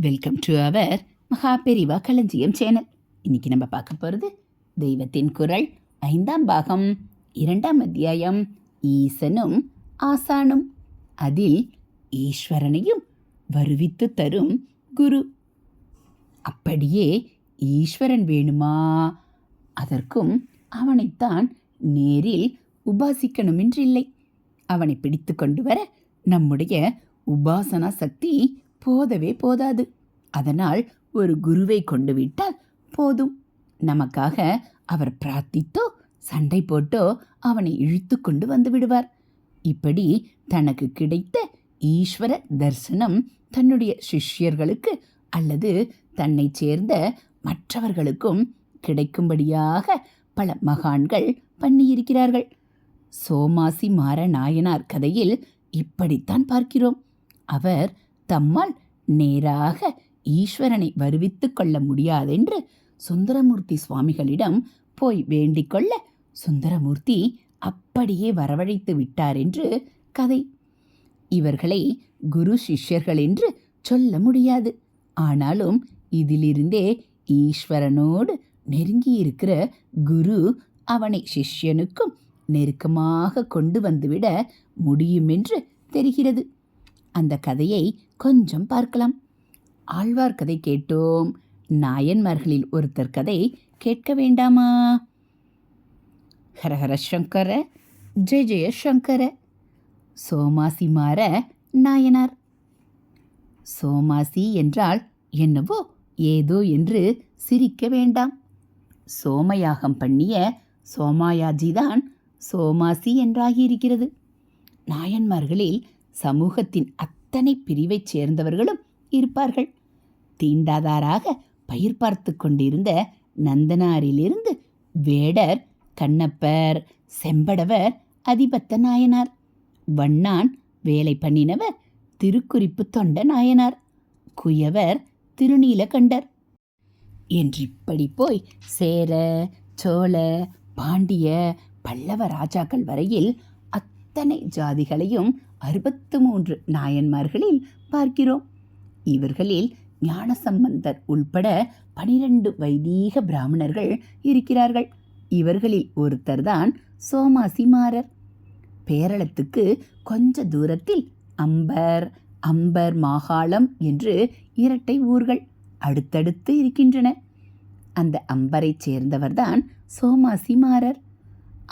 Welcome to our மகா பெரிவா களஞ்சியம் channel இன்னைக்கு நம்ம பார்க்க போகிறது தெய்வத்தின் குரல் ஐந்தாம் பாகம் இரண்டாம் அத்தியாயம் ஈசனும் ஆசானும். அதில் ஈஸ்வரனையும் வருவித்து தரும் குரு. அப்படியே ஈஸ்வரன் வேணுமா? அதற்கும் அவனைத்தான் நேரில் உபாசிக்கணுமென்றில்லை. அவனை பிடித்து கொண்டு வர நம்முடைய உபாசனா சக்தி போதவே போதாது. அதனால் ஒரு குருவை கொண்டு விட்டால் போதும். நமக்காக அவர் பிரார்த்தித்தோ சண்டை போட்டோ அவனை இழுத்து கொண்டு வந்து விடுவார். இப்படி தனக்கு கிடைத்த ஈஸ்வர தரிசனம் தன்னுடைய சிஷ்யர்களுக்கு அல்லது தன்னைச் சேர்ந்த மற்றவர்களுக்கும் கிடைக்கும்படியாக பல மகான்கள் பண்ணியிருக்கிறார்கள். சோமாசி மாற நாயனார் கதையில் இப்படித்தான் பார்க்கிறோம். அவர் தம்மால் நேராக ஈஸ்வரனை வருவித்து கொள்ள முடியாதென்று சுந்தரமூர்த்தி சுவாமிகளிடம் போய் வேண்டிக்கொள்ள சுந்தரமூர்த்தி அப்படியே வரவழைத்து விட்டார் என்று கதை. இவர்களை குரு சிஷ்யர்கள் என்று சொல்ல முடியாது. ஆனாலும் இதிலிருந்தே ஈஸ்வரனோடு நெருங்கியிருக்கிற குரு அவனை சிஷ்யனுக்கும் நெருக்கமாக கொண்டு வந்துவிட முடியுமென்று தெரிகிறது. அந்த கதையை கொஞ்சம் பார்க்கலாம். ஆழ்வார் கதை கேட்டோம். நாயன்மார்களில் ஒருத்தர் கதை கேட்க வேண்டாமா? ஹரஹர சங்கர ஜெய ஜெய சங்கர. சோமாசி மாற நாயனார். சோமாசி என்றால் என்னவோ ஏதோ என்று சிரிக்க வேண்டாம். சோமயாகம் பண்ணிய சோமாயாஜிதான் சோமாசி என்றாகியிருக்கிறது. நாயன்மார்களில் சமூகத்தின் அத்தனை பிரிவைச் சேர்ந்தவர்களும் இருப்பார்கள். தீண்டாதாராக பயிர் பார்த்து கொண்டிருந்த நந்தனாரிலிருந்து வேடர் கண்ணப்பர் செம்படவர் அதிபத்த நாயனார் வண்ணான் வேலை பண்ணினவர் திருக்குறிப்பு தொண்ட நாயனார் குயவர் திருநீலகண்டர். என்றிப்படி போய் சேர சோழ பாண்டிய பல்லவ ராஜாக்கள் வரையில் அத்தனை ஜாதிகளையும் அறுபத்து மூன்று நாயன்மார்களில் பார்க்கிறோம். இவர்களில் ஞானசம்பந்தர் உள்பட பனிரெண்டு வைதீக பிராமணர்கள் இருக்கிறார்கள். இவர்களில் ஒருத்தர்தான் சோமாசிமாரர். பேரளத்துக்கு கொஞ்ச தூரத்தில் அம்பர் அம்பர் மாகாளம் என்று இரட்டை ஊர்கள் அடுத்தடுத்து இருக்கின்றன. அந்த அம்பரைச் சேர்ந்தவர்தான் சோமாசிமாரர்.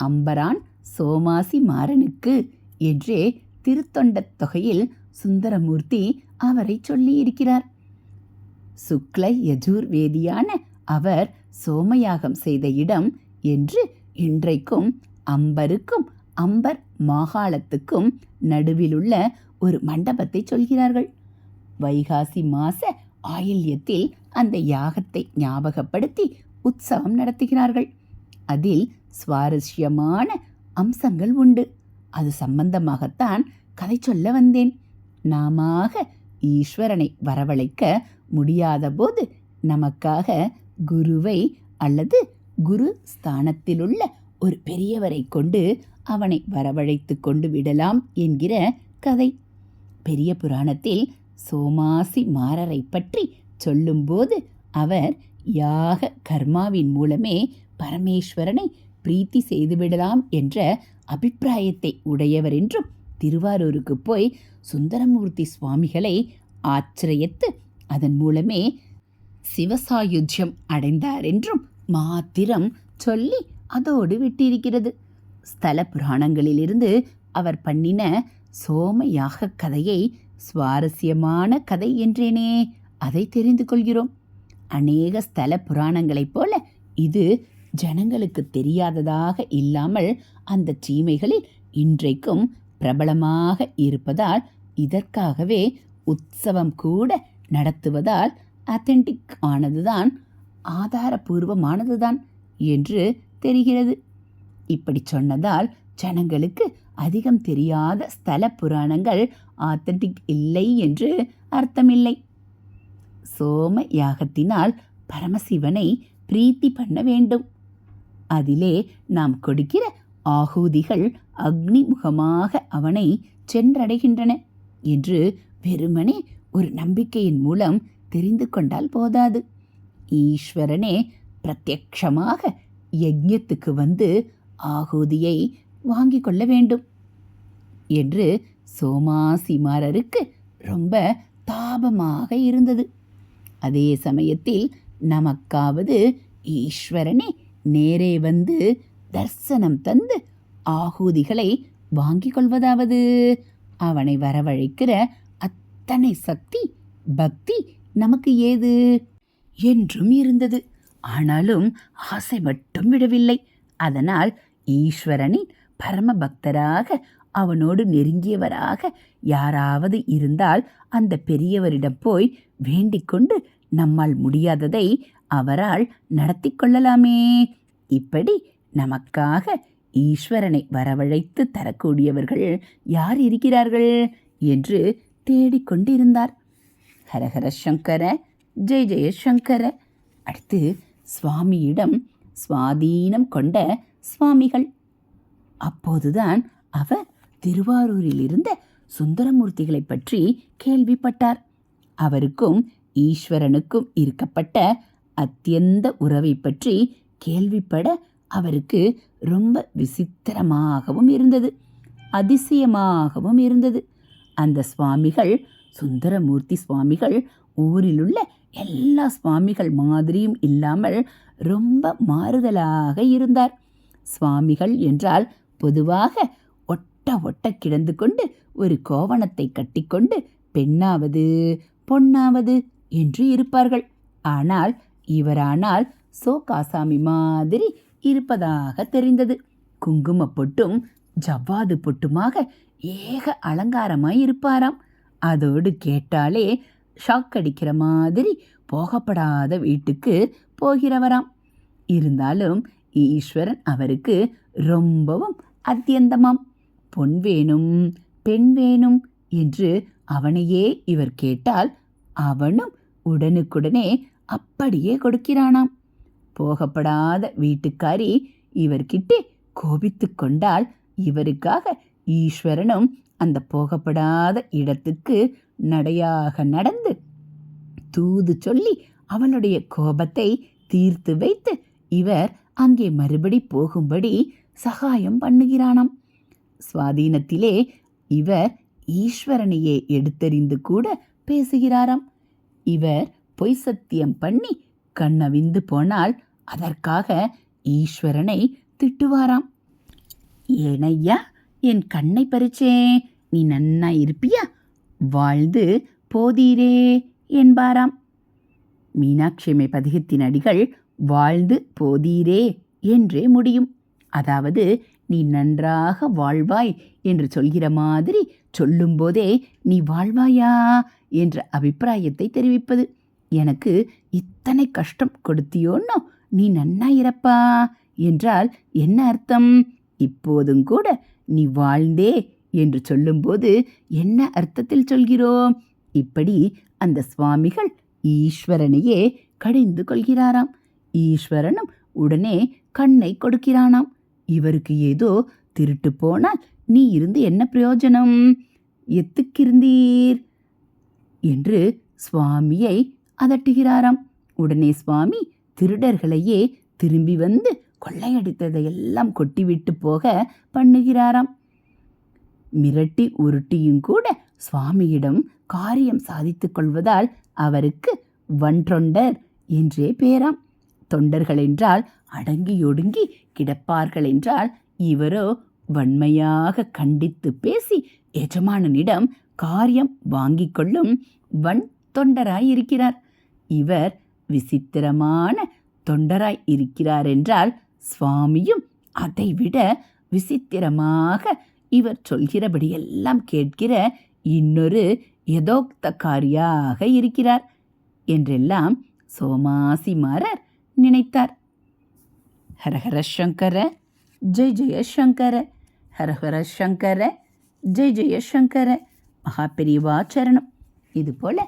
அம்பரான் சோமாசி மாறனுக்கு என்றே திருத்தொண்டத் தொகையில் சுந்தரமூர்த்தி அவரை சொல்லியிருக்கிறார். சுக்ல யஜூர்வேதியான அவர் சோமயாகம் செய்த இடம் என்று இன்றைக்கும் அம்பருக்கும் அம்பர் மாகாளத்துக்கும் நடுவிலுள்ள ஒரு மண்டபத்தை சொல்கிறார்கள். வைகாசி மாச ஆயில்யத்தில் அந்த யாகத்தை ஞாபகப்படுத்தி உற்சவம் நடத்துகிறார்கள். அதில் சுவாரஸ்யமான அம்சங்கள் உண்டு. அது சம்பந்தமாகத்தான் கதை சொல்ல வந்தேன். நாமாக ஈஸ்வரனை வரவழைக்க முடியாத போது நமக்காக குருவை அல்லது குரு ஸ்தானத்திலுள்ள ஒரு பெரியவரை கொண்டு அவனை வரவழைத்து கொண்டு விடலாம் என்கிற கதை. பெரிய புராணத்தில் சோமாசி மாரரை பற்றி சொல்லும்போது அவர் யாக கர்மாவின் மூலமே பரமேஸ்வரனை பிரீத்தி செய்துவிடலாம் என்ற அபிப்பிராயத்தை உடையவர் என்றும் திருவாரூருக்கு போய் சுந்தரமூர்த்தி சுவாமிகளை ஆச்சரியத்து அதன் மூலமே சிவசாயுஜ்யம் அடைந்தார் என்றும் மாத்திரம் சொல்லி அதோடு விட்டிருக்கிறது. ஸ்தல புராணங்களிலிருந்து அவர் பண்ணின சோமயாக கதையை சுவாரஸ்யமான கதை என்றேனே அதை தெரிந்து கொள்கிறோம். அநேக ஸ்தல புராணங்களைப் போல இது ஜனங்களுக்கு தெரியாததாக இல்லாமல் அந்த சீமைகளில் இன்றைக்கும் பிரபலமாக இருப்பதால் இதற்காகவே உற்சவம் கூட நடத்துவதால் அத்தென்டிக் ஆனதுதான் ஆதாரபூர்வமானதுதான் என்று தெரிகிறது. இப்படி சொன்னதால் ஜனங்களுக்கு அதிகம் தெரியாத ஸ்தல புராணங்கள் ஆத்தென்டிக் இல்லை என்று அர்த்தமில்லை. சோம யாகத்தினால் பரமசிவனை பிரீத்தி பண்ண வேண்டும். அதிலே நாம் கொடுக்கிற ஆகூதிகள் அக்னிமுகமாக அவனை சென்றடைகின்றன என்று வெறுமனே ஒரு நம்பிக்கையின் மூலம் தெரிந்து கொண்டால் போதாது. ஈஸ்வரனே பிரத்யக்ஷமாக யஜ்யத்துக்கு வந்து ஆகுதியை வாங்கிக் கொள்ள வேண்டும் என்று சோமாசிமாரருக்கு ரொம்ப தாபமாக இருந்தது. அதே சமயத்தில் நமக்காவது ஈஸ்வரனே நேரே வந்து தர்சனம் தந்து ஆகூதிகளை வாங்கிக் கொள்வதாவது. அவனை வரவழைக்கிற அத்தனை சக்தி பக்தி நமக்கு ஏது? என்றும் இருந்தது. ஆனாலும் ஆசை மட்டும் விடவில்லை. அதனால் ஈஸ்வரனின் பரம பக்தராக அவனோடு நெருங்கியவராக யாராவது இருந்தால் அந்த பெரியவரிடம் போய் வேண்டிக்கொண்டு நம்மால் முடியாததை அவரால் நடத்தி கொள்ளலாமே இப்படி நமக்காக ஈஸ்வரனை வரவழைத்து தரக்கூடியவர்கள் யார் இருக்கிறார்கள்? என்று தேடிக்கொண்டிருந்தார் ஹரஹர சங்கர ஜெய ஜெய சங்கர. அடுத்து சுவாமியிடம் சுவாதீனம் கொண்ட சுவாமிகள். அப்போதுதான் அவர் திருவாரூரில் இருந்த சுந்தரமூர்த்திகளை பற்றி கேள்விப்பட்டார். அவருக்கும் ஈஸ்வரனுக்கும் இருக்கப்பட்ட அத்தியந்த உறவை பற்றி கேள்விப்பட அவருக்கு ரொம்ப விசித்திரமாகவும் இருந்தது அதிசயமாகவும் இருந்தது. அந்த சுவாமிகள் சுந்தரமூர்த்தி சுவாமிகள் ஊரிலுள்ள எல்லா சுவாமிகள் மாதிரியும் இல்லாமல் ரொம்ப மாறுதலாக இருந்தார். சுவாமிகள் என்றால் பொதுவாக ஒட்ட ஒட்ட கிடந்து கொண்டு ஒரு கோவணத்தை கட்டிக்கொண்டு பெண்ணாவது பொன்னாவது என்று இருப்பார்கள். ஆனால் இவரானால் சோ காசாமி மாதிரி இருப்பதாக தெரிந்தது. குங்கும பொட்டும் ஜவ்வாது பொட்டுமாக ஏக அலங்காரமாய் இருப்பாராம். அதோடு கேட்டாலே ஷாக் அடிக்கிற மாதிரி போகப்படாத வீட்டுக்கு போகிறவராம். இருந்தாலும் ஈஸ்வரன் அவருக்கு ரொம்பவும் அத்தியந்தமாம். பொன் வேணும் பெண் வேணும் என்று அவனையே இவர் கேட்டால் அவனும் உடனுக்குடனே அப்படியே கொடுக்கிறானாம். போகப்படாத வீட்டுக்காரி இவர்கிட்டே கோபித்து கொண்டால் இவருக்காக ஈஸ்வரனும் அந்த போகப்படாத இடத்துக்கு நடையாக நடந்து தூது சொல்லி அவளுடைய கோபத்தை தீர்த்து வைத்து இவர் அங்கே மறுபடி போகும்படி சகாயம் பண்ணுகிறானாம். சுவாதீனத்திலே இவர் ஈஸ்வரனையே எடுத்தறிந்து கூட பேசுகிறாராம். இவர் பொய் சத்தியம் பண்ணி கண்ணவிந்து போனால் அதற்காக ஈஸ்வரனை திட்டுவாராம். ஏனையா என் கண்ணை பறிச்சே நீ நன்னா இருப்பியா? வாழ்ந்து போதீரே என்பாராம். மீனாட்சியம்மை பதிகத்தின் அடிகள் வாழ்ந்து போதீரே என்றே முடியும். அதாவது நீ நன்றாக வாழ்வாய் என்று சொல்கிற மாதிரி சொல்லும்போதே நீ வாழ்வாயா என்ற அபிப்பிராயத்தை தெரிவிப்பது. எனக்கு இத்தனை கஷ்டம் கொடுத்தியோன்னோ நீ நன்னா என்றால் என்ன அர்த்தம்? இப்போதும் கூட நீ வாழ்ந்தே என்று சொல்லும்போது என்ன அர்த்தத்தில் சொல்கிறோம் இப்படி அந்த சுவாமிகள் ஈஸ்வரனையே கடிந்து கொள்கிறாராம். ஈஸ்வரனும் உடனே கண்ணை கொடுக்கிறானாம். இவருக்கு ஏதோ திருட்டு போனால் நீ இருந்து என்ன பிரயோஜனம்? எத்துக்கிருந்தீர்? என்று சுவாமியை அதட்டுகிறாராம். உடனே சுவாமி திருடர்களையே திரும்பி வந்து கொள்ளையடித்ததையெல்லாம் கொட்டிவிட்டு போக பண்ணுகிறாராம். மிரட்டி உருட்டியும் கூட சுவாமியிடம் காரியம் சாதித்துக் கொள்வதால் அவருக்கு வன்றொண்டர் என்றே பேராம். தொண்டர்கள் என்றால் அடங்கியொடுங்கி கிடப்பார்கள் என்றால் இவரோ வன்மையாக கண்டித்து பேசி எஜமானனிடம் காரியம் வாங்கிக் கொள்ளும் வன் தொண்டராயிருக்கிறார். இவர் விசித்திரமான தொண்டராய் இருக்கிறார் என்றால் சுவாமியும் அதைவிட விசித்திரமாக இவர் சொல்கிறபடியெல்லாம் கேட்கிற இன்னொரு யதோக்தக்காரியாக இருக்கிறார் என்றெல்லாம் சோமாசிமாரர் நினைத்தார். ஹரஹர சங்கர ஜெய் ஜெயசங்கர ஹரஹர சங்கர ஜெய் ஜெயசங்கர மகா மகாபெரிவா சரணம். இதுபோல்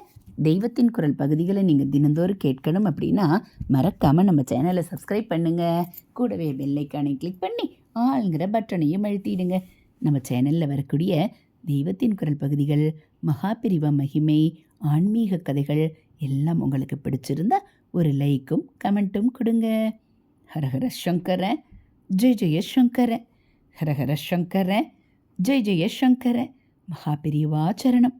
தெய்வத்தின் குரல் பகுதிகளை நீங்கள் தினந்தோறும் கேட்கணும் அப்படின்னா மறக்காமல் நம்ம சேனலை சப்ஸ்கிரைப் பண்ணுங்கள் கூடவே பெல்லைக்கானை கிளிக் பண்ணி ஆளுங்கிற பட்டனையும் அழுத்திடுங்க. நம்ம சேனலில் வரக்கூடிய தெய்வத்தின் குரல் பகுதிகள் மகாபிரிவ மகிமை ஆன்மீக கதைகள் எல்லாம் உங்களுக்கு பிடிச்சிருந்தா ஒரு லைக்கும் கமெண்ட்டும் கொடுங்க. ஹரஹர சங்கர ஜெய் ஜெய சங்கர. ஹரஹர சங்கர ஜெய் ஜெய சங்கர. மகாபிரிவாச்சரணம்.